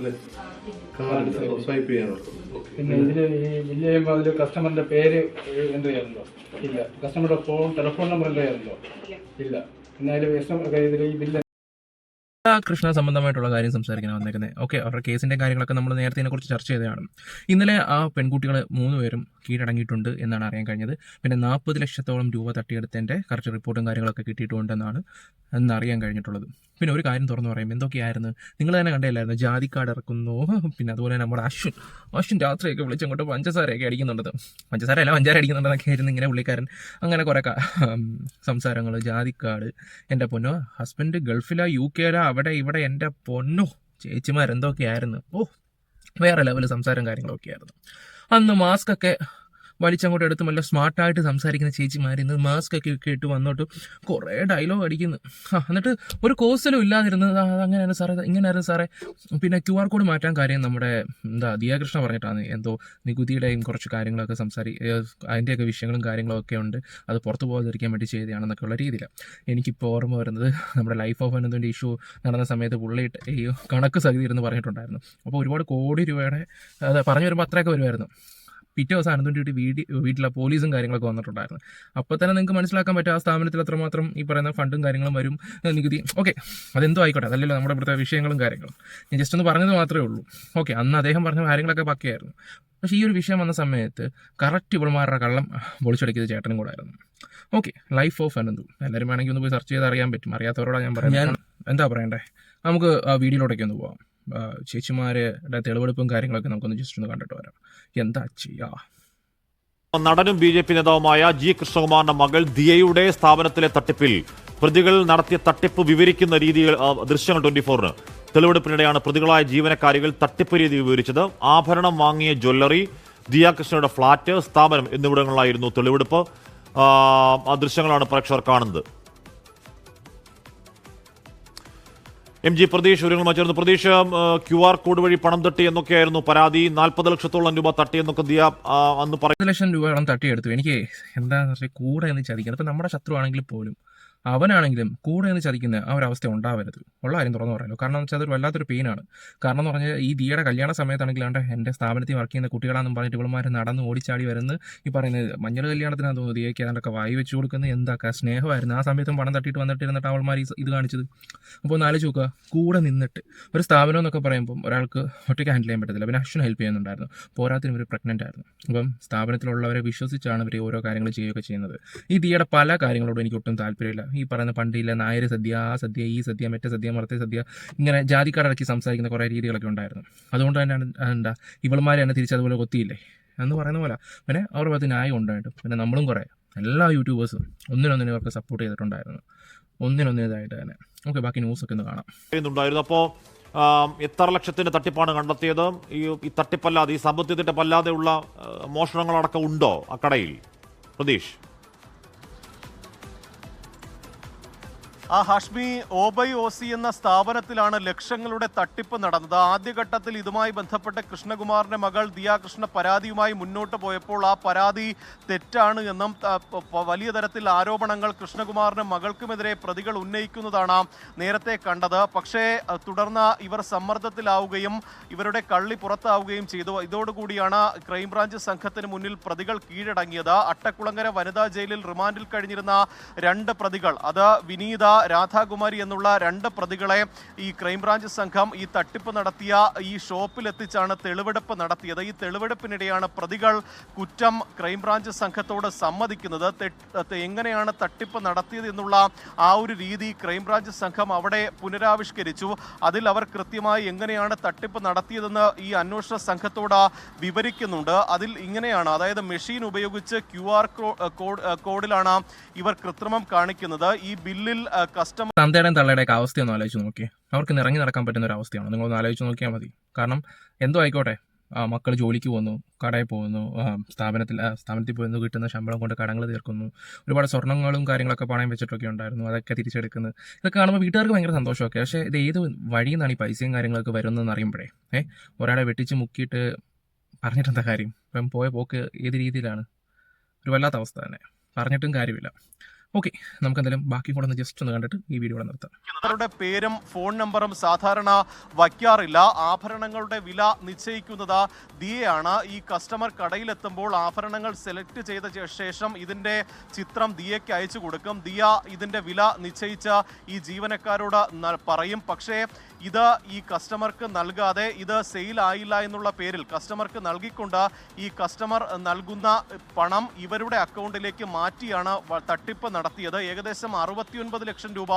അല്ലേ? Card swipe ചെയ്യാൻ okay. പിന്നെ ഇതിൽ ഈ ബില്ല് ചെയ്യുമ്പോൾ അതിൽ കസ്റ്റമറിന്റെ പേര് എന്റർ ചെയ്യാറുണ്ടോ? ഇല്ല. കസ്റ്റമറുടെ ഫോൺ ടെലിഫോൺ നമ്പർ എന്റർ ചെയ്യാറുണ്ടോ? ഇല്ല. പിന്നെ അതിൽ ഇതിൽ ഈ ബില്ല് കൃഷ്ണ സംബന്ധമായിട്ടുള്ള കാര്യം സംസാരിക്കാൻ വന്നേക്കുന്നത് ഓക്കെ അവരുടെ കേസിന്റെ കാര്യങ്ങളൊക്കെ നമ്മൾ നേരത്തെ കുറിച്ച് ചർച്ച ചെയ്തതാണ്. ഇന്നലെ ആ പെൺകുട്ടികൾ മൂന്ന് പേരും കീഴടങ്ങിയിട്ടുണ്ട് എന്നാണ് അറിയാൻ കഴിഞ്ഞത്. പിന്നെ നാൽപ്പത് ലക്ഷത്തോളം രൂപ തട്ടിയെടുത്തതിന്റെ കറക്റ്റ് റിപ്പോർട്ടും കാര്യങ്ങളൊക്കെ കിട്ടിയിട്ടുണ്ടെന്നാണ് എന്ന് അറിയാൻ കഴിഞ്ഞിട്ടുള്ളത്. പിന്നെ ഒരു കാര്യം തുറന്നു പറയും എന്തൊക്കെയായിരുന്നു? നിങ്ങൾ തന്നെ കണ്ടില്ലായിരുന്നു ജാതിക്കാട് ഇറക്കുന്നു. പിന്നെ അതുപോലെ നമ്മുടെ അശ്വിൻ. അശ്വിൻ രാത്രിയൊക്കെ വിളിച്ചങ്ങോട്ട് പഞ്ചസാരയൊക്കെ അടിക്കുന്നുണ്ടത്. പഞ്ചസാര അല്ല പഞ്ചാര അടിക്കുന്നുണ്ടെന്നൊക്കെ ആയിരുന്നു ഇങ്ങനെ പുള്ളിക്കാരൻ. അങ്ങനെ കുറേ സംസാരങ്ങൾ ജാതിക്കാട് എന്റെ പൊന്നോ ഹസ്ബൻഡ് ഗൾഫിലാ യു കെയിലാ അവിടെ ഇവിടെ എന്റെ പൊന്നോ ചേച്ചിമാരെന്തൊക്കെയായിരുന്നു? ഓ വേറെ ലെവൽ സംസാരം കാര്യങ്ങളൊക്കെ ആയിരുന്നു അന്ന് മാസ്ക് ഒക്കെ വലിച്ചങ്ങോട്ട് എടുത്ത് നല്ല സ്മാർട്ടായിട്ട് സംസാരിക്കുന്ന ചേച്ചിമാർ ഇന്ന് മാസ്ക് ഒക്കെ ഇട്ട് വന്നോട്ട് കുറേ ഡയലോഗ് അടിക്കുന്നു. എന്നിട്ട് ഒരു കോഴ്സിലും ഇല്ലാതിരുന്ന് അങ്ങനെയാണ് സാറേ ഇങ്ങനെയായിരുന്നു സാറേ. പിന്നെ ക്യു ആർ കോഡ് മാറ്റാൻ കാര്യം നമ്മുടെ എന്താ ദിയാകൃഷ്ണ പറഞ്ഞിട്ടാണ്. എന്തോ നികുതിയുടെയും കുറച്ച് കാര്യങ്ങളൊക്കെ സംസാരി അതിന്റെയൊക്കെ വിഷയങ്ങളും കാര്യങ്ങളൊക്കെ ഉണ്ട്. അത് പുറത്തു പോകാതിരിക്കാൻ വേണ്ടി ചെയ്തതാണെന്നൊക്കെ ഉള്ള രീതിയിലാണ് എനിക്കിപ്പോൾ ഓർമ്മ വരുന്നത് നമ്മുടെ ലൈഫ് ഓഫ് അനന്തന്റെ ഇഷ്യൂ നടന്ന സമയത്ത് പുള്ളിയിട്ട് ഈ കണക്ക് സഹിതി ഇരുന്ന് പറഞ്ഞിട്ടുണ്ടായിരുന്നു. അപ്പോൾ ഒരുപാട് കോടി രൂപയുടെ അത് പറഞ്ഞു വരുമ്പോൾ അത്രയൊക്കെ വരുമായിരുന്നു. പിറ്റേ ദിവസം അനന്തുന്റെ വീട്ടിൽ വീട്ടിലെ പോലീസും കാര്യങ്ങളൊക്കെ വന്നിട്ടുണ്ടായിരുന്നു. അപ്പോൾ തന്നെ നിങ്ങൾക്ക് മനസ്സിലാക്കാൻ പറ്റും ആ സ്ഥാപനത്തിൽ അത്രമാത്രം ഈ പറയുന്ന ഫണ്ടും കാര്യങ്ങളും വരും നികുതി. ഓക്കെ അതെന്തോ ആയിക്കോട്ടെ. അതല്ലല്ലോ നമ്മുടെ ഇവിടുത്തെ വിഷയങ്ങളും കാര്യങ്ങളും. ഞാൻ ജസ്റ്റ് ഒന്ന് പറഞ്ഞത് മാത്രമേ ഉള്ളൂ. ഓക്കെ അന്ന് അദ്ദേഹം പറഞ്ഞ കാര്യങ്ങളൊക്കെ പക്കയായിരുന്നു. പക്ഷേ ഈ ഒരു വിഷയം വന്ന സമയത്ത് കറക്റ്റ് ഇവളുമാരുടെ കള്ളം പൊളിച്ചെടുക്കിയത് ചേട്ടനും കൂടെ ആയിരുന്നു. Okay life of Ananthu. എല്ലാവരും വേണമെങ്കിൽ ഒന്ന് പോയി സെർച്ച് ചെയ്ത് അറിയാൻ പറ്റും. അറിയാത്തവരോടാണ് ഞാൻ പറയാം ഞാൻ എന്താ പറയണ്ടേ? നമുക്ക് ആ വീഡിയോയിലോട്ടൊക്കെ ഒന്ന് പോവാം. ചേച്ചിമാരുടെ തെളിവെടുപ്പും കാര്യങ്ങളൊക്കെ നമുക്കൊന്ന് ജസ്റ്റ് ഒന്ന് കണ്ടിട്ട് വരാം. എന്താ ചെയ്യാ? നടനും ബി ജെ പി നേതാവുമായ ജി കൃഷ്ണകുമാറിന്റെ മകൾ ദിയയുടെ സ്ഥാപനത്തിലെ തട്ടിപ്പിൽ പ്രതികൾ നടത്തിയ തട്ടിപ്പ് വിവരിക്കുന്ന രീതിയിൽ ദൃശ്യങ്ങൾ ട്വന്റി ഫോറിന്. തെളിവെടുപ്പിനിടെയാണ് പ്രതികളായ ജീവനക്കാരികൾ തട്ടിപ്പ് രീതി വിവരിച്ചത്. ആഭരണം വാങ്ങിയ ജ്വല്ലറി ദിയ കൃഷ്ണയുടെ ഫ്ളാറ്റ് സ്ഥാപനം എന്നിവിടങ്ങളിലായിരുന്നു തെളിവെടുപ്പ്. ആ ദൃശ്യങ്ങളാണ് പ്രേക്ഷകർ കാണുന്നത്. എം ജി പ്രതീഷ് വിവരങ്ങളുമായി ചേർന്ന്. പ്രതീഷ് ക്യു ആർ കോഡ് വഴി പണം തട്ടി എന്നൊക്കെയായിരുന്നു പരാതി. നാൽപ്പത് ലക്ഷത്തോളം രൂപ തട്ടി എന്നൊക്കെ ദിയ അന്ന് പറയുന്നത് ലക്ഷം രൂപയോളം തട്ടിയെടുത്തു. എനിക്ക് എന്താ കൂടെ എന്ന് ചതിക്കുന്നത് ഇപ്പം നമ്മുടെ ശത്രു ആണെങ്കിൽ പോലും അവനാണെങ്കിലും കൂടെ നിന്ന് ചതിക്കുന്ന ആ ഒരു അവസ്ഥ ഉണ്ടാവരുത്. ഉള്ള കാര്യം തുറന്നു പറയാലോ കാരണം എന്ന് വെച്ചാൽ അതൊരു വല്ലാത്തൊരു പെയിനാണ് കാരണം എന്ന് പറഞ്ഞാൽ ഈ ദിയുടെ കല്യാണ സമയത്താണെങ്കിൽ സമയത്താണെങ്കിലാണ്ട് എന്റെ സ്ഥാപനത്തിൽ വർക്ക് ചെയ്യുന്ന കുട്ടികളാണെന്ന് പറഞ്ഞിട്ട് ഇവളുമാർ നടന്ന് ഓടിച്ചാടി വരുന്നത് ഈ പറയുന്നത് മഞ്ഞൾ കല്യാണത്തിന് തോന്നുന്നു ദിയയ്ക്ക് അതിനൊക്കെ വായി വെച്ച് കൊടുക്കുന്നത്. എന്താക്കുക സ്നേഹമായിരുന്നു. ആ സമയത്തും പണം തട്ടിയിട്ട് വന്നിട്ട് ഇരുന്നിട്ട് അവൾമാർ ഇത് കാണിച്ചത്. അപ്പോൾ ഒന്ന് ആലോചിച്ച് നോക്കുക. കൂടെ നിന്നിട്ട് ഒരു സ്ഥാപനം എന്നൊക്കെ പറയുമ്പോൾ ഒരാൾക്ക് ഒറ്റയ്ക്ക് ഹാൻഡിൽ ചെയ്യാൻ പറ്റത്തില്ല. പിന്നെ അശ്വൻ ഹെൽപ്പ് ചെയ്യുന്നുണ്ടായിരുന്നു. പോരാത്തിനും ഒരു പ്രഗ്നന്റ് ആയിരുന്നു. അപ്പം സ്ഥാപനത്തിലുള്ളവരെ വിശ്വസിച്ചാണ് ഇവർ ഓരോ കാര്യങ്ങൾ ചെയ്യുകയൊക്കെ ചെയ്യുന്നത്. ഈ ദിയുടെ പല കാര്യങ്ങളോടും എനിക്ക് ഒട്ടും താല്പര്യമില്ല. ഈ പറയുന്ന പണ്ടില്ല നായർ സദ്യ ആ സദ്യ ഈ സദ്യ മറ്റേ സദ്യ മറത്തെ സദ്യ ഇങ്ങനെ ജാതിക്കാടിറക്കി സംസാരിക്കുന്ന കുറേ രീതികളൊക്കെ ഉണ്ടായിരുന്നു. അതുകൊണ്ട് തന്നെയാണ് എന്താ ഇവൾമാരെ തന്നെ തിരിച്ച് അതുപോലെ കൊത്തിയില്ലേ? എന്ന് പറയുന്ന പോലെ പിന്നെ അവരുടെ ഭാഗത്ത് ന്യായം ഉണ്ടായിട്ടും പിന്നെ നമ്മളും കുറേ എല്ലാ യൂട്യൂബേഴ്സും ഒന്നിനൊന്നിനും അവർക്ക് സപ്പോർട്ട് ചെയ്തിട്ടുണ്ടായിരുന്നു. ഒന്നിനൊന്നിനായിട്ട് തന്നെ. ഓക്കെ ബാക്കി ന്യൂസൊക്കെ ഒന്ന് കാണാം. അപ്പോൾ എത്ര ലക്ഷത്തിന്റെ തട്ടിപ്പാണ് കണ്ടെത്തിയത്? ഈ ഈ തട്ടിപ്പല്ലാതെ ഈ സാമ്പത്തിക തട്ടിപ്പല്ലാതെയുള്ള മോഷണങ്ങളടക്കം ഉണ്ടോ ആ കടയിൽ? പ്രതീഷ്. ആ ഹഷ്മി ഓബൈ ഓസി എന്ന സ്ഥാപനത്തിലാണ് ലക്ഷങ്ങളുടെ തട്ടിപ്പ് നടന്നത്. ആദ്യഘട്ടത്തിൽ ഇതുമായി ബന്ധപ്പെട്ട് കൃഷ്ണകുമാറിന്റെ മകൾ ദിയാകൃഷ്ണ പരാതിയുമായി മുന്നോട്ട് പോയപ്പോൾ ആ പരാതി തെറ്റാണ് എന്നും വലിയ തരത്തിൽ ആരോപണങ്ങൾ കൃഷ്ണകുമാറിന് മകൾക്കുമെതിരെ പ്രതികൾ ഉന്നയിക്കുന്നതാണ് നേരത്തെ കണ്ടത്. പക്ഷേ തുടർന്ന് ഇവർ സമ്മർദ്ദത്തിലാവുകയും ഇവരുടെ കള്ളി പുറത്താവുകയും ചെയ്തു. ഇതോടുകൂടിയാണ് ക്രൈംബ്രാഞ്ച് സംഘത്തിന് മുന്നിൽ പ്രതികൾ കീഴടങ്ങിയത്. അട്ടക്കുളങ്ങര വനിതാ ജയിലിൽ റിമാൻഡിൽ കഴിഞ്ഞിരുന്ന രണ്ട് പ്രതികൾ അത് വിനീത രാധാകുമാരി എന്നുള്ള രണ്ട് പ്രതികളെ ഈ ക്രൈംബ്രാഞ്ച് സംഘം ഈ തട്ടിപ്പ് നടത്തിയ ഈ ഷോപ്പിലെത്തിച്ചാണ് തെളിവെടുപ്പ് നടത്തിയത്. ഈ തെളിവെടുപ്പിനിടെയാണ് പ്രതികൾ കുറ്റം ക്രൈംബ്രാഞ്ച് സംഘത്തോട് സമ്മതിക്കുന്നത്. എങ്ങനെയാണ് തട്ടിപ്പ് നടത്തിയത് എന്നുള്ള ആ ഒരു രീതി ക്രൈംബ്രാഞ്ച് സംഘം അവിടെ പുനരാവിഷ്കരിച്ചു. അതിൽ അവർ കൃത്യമായി എങ്ങനെയാണ് തട്ടിപ്പ് നടത്തിയതെന്ന് ഈ അന്വേഷണ സംഘത്തോട് വിവരിക്കുന്നുണ്ട്. അതിൽ ഇങ്ങനെയാണ് അതായത് മെഷീൻ ഉപയോഗിച്ച് ക്യു ആർ കോഡിലാണ് ഇവർ കൃത്രിമം കാണിക്കുന്നത്. ഈ ബില്ലിൽ കസ്റ്റമർ തന്തയുടെയും തള്ളയുടെയൊക്കെ അവസ്ഥയൊന്നും ആലോചിച്ച് നോക്കി അവർക്ക് ഇറങ്ങി നടക്കാൻ പറ്റുന്ന ഒരു അവസ്ഥയാണ്? നിങ്ങളൊന്ന് ആലോചിച്ച് നോക്കിയാൽ മതി. കാരണം എന്തോ ആയിക്കോട്ടെ. മക്കൾ ജോലിക്ക് പോകുന്നു കടയിൽ പോകുന്നു സ്ഥാപനത്തിൽ സ്ഥാപനത്തിൽ പോയി കിട്ടുന്ന ശമ്പളം കൊണ്ട് കടങ്ങൾ തീർക്കുന്നു. ഒരുപാട് സ്വർണങ്ങളും കാര്യങ്ങളൊക്കെ പണയം വെച്ചിട്ടൊക്കെ ഉണ്ടായിരുന്നു. അതൊക്കെ തിരിച്ചെടുക്കുന്നു ഇതൊക്കെ കാണുമ്പോൾ വീട്ടുകാർക്ക് ഭയങ്കര സന്തോഷമൊക്കെ. പക്ഷേ ഇത് ഏത് വഴിയിൽ നിന്നാണ് ഈ പൈസയും കാര്യങ്ങളൊക്കെ വരുന്നതെന്ന് അറിയുമ്പോഴേ ഏ ഒരാളെ വെട്ടിച്ച് മുക്കിയിട്ട് പറഞ്ഞിട്ടെന്താ കാര്യം? ഇപ്പം പോയ പോക്ക് ഏത് രീതിയിലാണ്? ഒരു വല്ലാത്ത അവസ്ഥ തന്നെ. പറഞ്ഞിട്ടും കാര്യമില്ല. ഓക്കെ നമുക്ക് എന്തായാലും ബാക്കി കൂടെ ജസ്റ്റ് ഒന്ന് കണ്ടിട്ട് ഈ വീഡിയോ നടത്താം അവരുടെ പേരും ഫോൺ നമ്പറും സാധാരണ വയ്ക്കാറില്ല. ആഭരണങ്ങളുടെ വില നിശ്ചയിക്കുന്നത് ദിയയാണ്. ഈ കസ്റ്റമർ കടയിലെത്തുമ്പോൾ ആഭരണങ്ങൾ സെലക്ട് ചെയ്ത ശേഷം ഇതിന്റെ ചിത്രം ദിയയ്ക്ക് അയച്ചു കൊടുക്കും. ദിയ ഇതിന്റെ വില നിശ്ചയിച്ച ഈ ജീവനക്കാരോട് പറയും. പക്ഷേ ഇത് ഈ കസ്റ്റമർക്ക് നൽകാതെ ഇത് സെയിൽ ആയില്ല എന്നുള്ള പേരിൽ കസ്റ്റമർക്ക് നൽകിക്കൊണ്ട് ഈ കസ്റ്റമർ നൽകുന്ന പണം ഇവരുടെ അക്കൗണ്ടിലേക്ക് മാറ്റിയാണ് തട്ടിപ്പ് നടത്തിയത്. ഏകദേശം അറുപത്തിയൊൻപത് ലക്ഷം രൂപ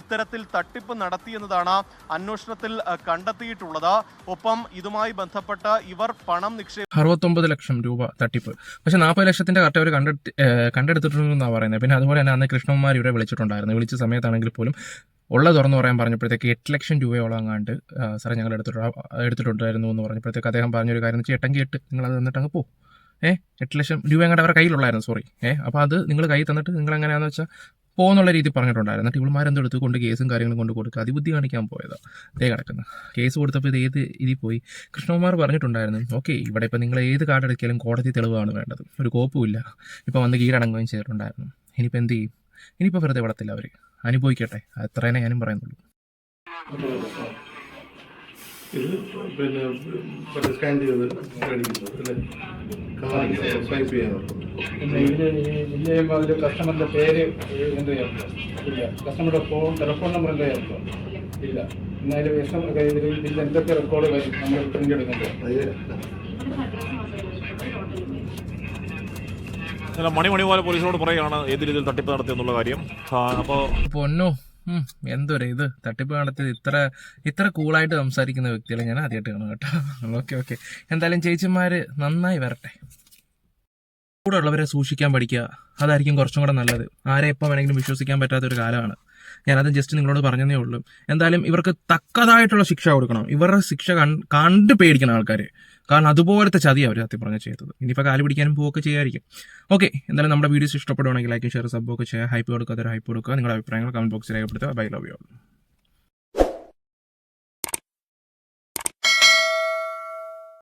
ഇത്തരത്തിൽ തട്ടിപ്പ് നടത്തിയെന്നതാണ് അന്വേഷണത്തിൽ കണ്ടെത്തിയിട്ടുള്ളത്. ഒപ്പം ഇതുമായി ബന്ധപ്പെട്ട് ഇവർ പണം നിക്ഷേപ അറുപത്തൊമ്പത് ലക്ഷം രൂപ തട്ടിപ്പ്. പക്ഷെ നാൽപ്പത് ലക്ഷത്തിന്റെ കറക്റ്റ് അവർ കണ്ടെത്തി കണ്ടെടുത്തിട്ടുണ്ടെന്നാണ് പറയുന്നത്. പിന്നെ അതുപോലെ തന്നെ അന്ന് കൃഷ്ണകുമാർ ഇവരെ വിളിച്ചിട്ടുണ്ടായിരുന്നു. വിളിച്ച സമയത്താണെങ്കിൽ പോലും ഉള്ള തുറന്നു പറയാൻ പറഞ്ഞപ്പോഴത്തേക്ക് എട്ട് ലക്ഷം രൂപയോളം അങ്ങാണ്ട് സാറേ ഞങ്ങൾ എടുത്തിട്ട് എടുത്തിട്ടുണ്ടായിരുന്നു എന്ന് പറഞ്ഞപ്പോഴത്തേക്ക് അദ്ദേഹം പറഞ്ഞൊരു കാര്യം എന്ന് വെച്ചാൽ എട്ടെങ്കിൽ എട്ട് നിങ്ങൾ അത് തന്നിട്ട് അങ്ങ് പോ. ഏ എട്ട് ലക്ഷം രൂപ അങ്ങോട്ട് അവരുടെ കയ്യിലുള്ളായിരുന്നു സോറി ഏ അപ്പോൾ അത് നിങ്ങൾ കൈ തന്നിട്ട് നിങ്ങൾ എങ്ങനെയാണെന്ന് വെച്ചാൽ പോകുന്നുള്ള രീതി പറഞ്ഞിട്ടുണ്ടായിരുന്നു. എന്നിട്ട് ഇവളുമാരെന്തോ എടുത്ത്? കൊണ്ട് കേസും കാര്യങ്ങളും കൊണ്ട് കൊടുക്കുക അതിബുദ്ധി കാണിക്കാൻ പോയതാ. ഇതേ കിടക്കുന്നത് കേസ് കൊടുത്തപ്പോൾ ഇത് ഏത് ഇതിൽ പോയി? കൃഷ്ണകുമാർ പറഞ്ഞിട്ടുണ്ടായിരുന്നു ഓക്കെ ഇവിടെ ഇപ്പം നിങ്ങൾ ഏത് കാർഡ് എടുക്കിയാലും കോടതി തെളിവാണ് വേണ്ടത്. ഒരു കോപ്പുമില്ല ഇപ്പം വന്ന് കീഴടങ്ങുകയും ചെയ്തിട്ടുണ്ടായിരുന്നു. ഇനിയിപ്പോൾ എന്ത് ചെയ്യും? ഇനിയിപ്പോൾ വെറുതെ വിടത്തില്ല അവർ അനുഭവിക്കട്ടെ. അത്രേനെ ഞാനും പറയുന്നുള്ളൂ. ഇത് പിന്നെ മറ്റേ സ്കാൻ ചെയ്ത് മേടിക്കുന്നത് അല്ലേ? കാർഡ് സ്വൈപ്പ് ചെയ്യാനുള്ളത് ചെയ്യുമ്പോൾ അതിൽ പേര് എന്ത് ഇല്ല. കസ്റ്റമറുടെ ഫോൺ ടെലഫോൺ നമ്പർ എന്താ ചെയ്യാറുണ്ടോ ഇല്ല. എന്നാലും എസ് എം ഇതിൽ ഇതിൽ എന്തൊക്കെ റെക്കോർഡ് വരും? നമ്മൾ പ്രിന്റ് എടുക്കേണ്ടത് മണി മണി പോലെ പോലീസിനോട് പറയുകയാണ് ഏത് രീതിയിൽ തട്ടിപ്പ് നടത്തിയെന്നുള്ള കാര്യം. അപ്പോൾ പൊന്നോ. എന്തൊരു ഇത്. തട്ടിപ്പ് കണ്ടെത്തിയത് ഇത്ര ഇത്ര കൂളായിട്ട് സംസാരിക്കുന്ന വ്യക്തികളെ ഞാൻ ആദ്യമായിട്ട് കാണും കേട്ടോ. ഓക്കെ ഓക്കെ എന്തായാലും ചേച്ചിമാര് നന്നായി വരട്ടെ. കൂടെ ഉള്ളവരെ സൂക്ഷിക്കാൻ പഠിക്കുക. അതായിരിക്കും കുറച്ചും കൂടെ നല്ലത്. ആരെ എപ്പോൾ വേണമെങ്കിലും വിശ്വസിക്കാൻ പറ്റാത്ത ഒരു കാലമാണ് ഞാനത് ജസ്റ്റ് നിങ്ങളോട് പറഞ്ഞതേ ഉള്ളൂ. എന്തായാലും ഇവർക്ക് തക്കതായിട്ടുള്ള ശിക്ഷ കൊടുക്കണം. ഇവരുടെ ശിക്ഷ കണ്ട് പേടിക്കണം ആൾക്കാർ കാരണം അതുപോലത്തെ ചതി അവർ സത്യം പറഞ്ഞ ചെയ്തത്. ഇനിയിപ്പോൾ കാൽ പിടിക്കാനും പോവുകയൊക്കെ ചെയ്യായിരിക്കും. ഓക്കെ എന്തായാലും നമ്മുടെ വീഡിയോസ് ഇഷ്ടപ്പെടുവാണെങ്കിൽ ലൈക്ക് ഷെയർ സബ്ബൊക്കെ ചെയ്യുക. ഹൈപ്പ് കൊടുക്കുക അതൊരു ഹൈപ്പ് കൊടുക്കുക. നിങ്ങളുടെ അഭിപ്രായങ്ങൾ കമന്റ് ബോക്സിൽ രേഖപ്പെടുത്തുക. Bye love you